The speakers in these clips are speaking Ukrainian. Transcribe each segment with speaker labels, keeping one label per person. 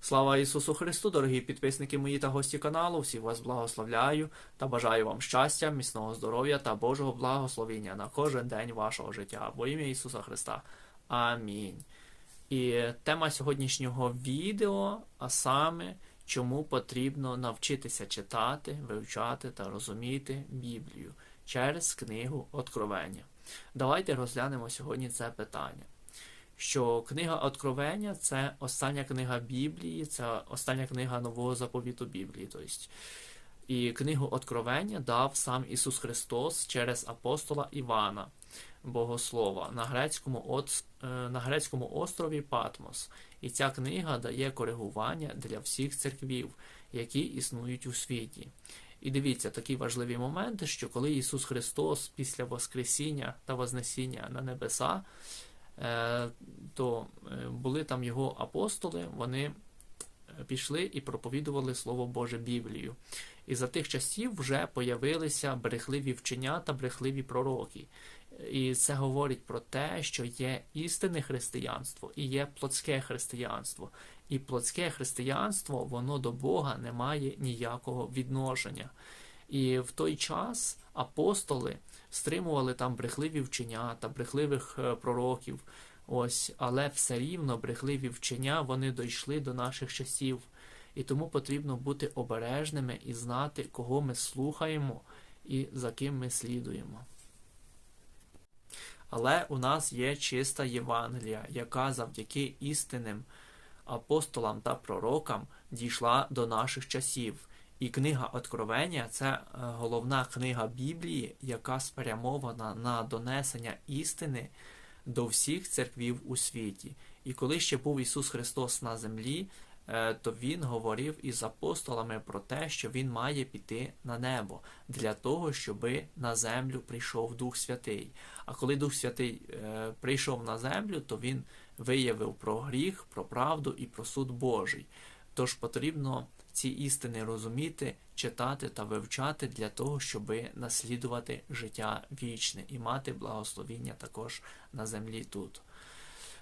Speaker 1: Слава Ісусу Христу, дорогі підписники мої та гості каналу. Всіх вас благословляю та бажаю вам щастя, міцного здоров'я та Божого благословення на кожен день вашого життя. Во ім'я Ісуса Христа. Амінь. І тема сьогоднішнього відео, а саме, чому потрібно навчитися читати, вивчати та розуміти Біблію через книгу Откровення. Давайте розглянемо сьогодні це питання що книга Откровення це остання книга Біблії, це остання книга Нового заповіту Біблії. Тобто. І книгу Откровення дав сам Ісус Христос через апостола Івана, Богослова, на грецькому, от, на грецькому острові Патмос. І ця книга дає коригування для всіх церквів, які існують у світі. І дивіться такі важливі моменти, що коли Ісус Христос після Воскресіння та Вознесіння на небеса то були там його апостоли, вони пішли і проповідували Слово Боже Біблію. І за тих часів вже появилися брехливі вчення та брехливі пророки. І це говорить про те, що є істинне християнство і є плотське християнство. І плотське християнство, воно до Бога не має ніякого відношення. І в той час апостоли стримували там брехливі вчення та брехливих пророків. Ось, але все рівно брехливі вчення вони дійшли до наших часів. І тому потрібно бути обережними і знати, кого ми слухаємо і за ким ми слідуємо. Але у нас є чиста Євангелія, яка завдяки істинним апостолам та пророкам дійшла до наших часів. І книга Откровення це головна книга Біблії, яка спрямована на донесення істини до всіх церквів у світі. І коли ще був Ісус Христос на землі, то Він говорив із апостолами про те, що Він має піти на небо для того, щоб на землю прийшов Дух Святий. А коли Дух Святий прийшов на землю, то Він виявив про гріх, про правду і про суд Божий. Тож потрібно ці істини розуміти, читати та вивчати для того, щоб наслідувати життя вічне і мати благословіння також на землі тут.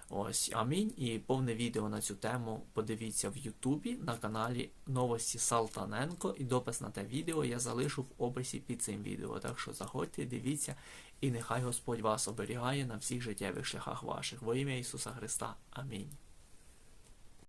Speaker 1: Ось, амінь. І повне відео на цю тему подивіться в Ютубі на каналі Новості Салтаненко. І допис на те відео я залишу в описі під цим відео. Так що заходьте, дивіться, і нехай Господь вас оберігає на всіх життєвих шляхах ваших. Во ім'я Ісуса Христа. Амінь.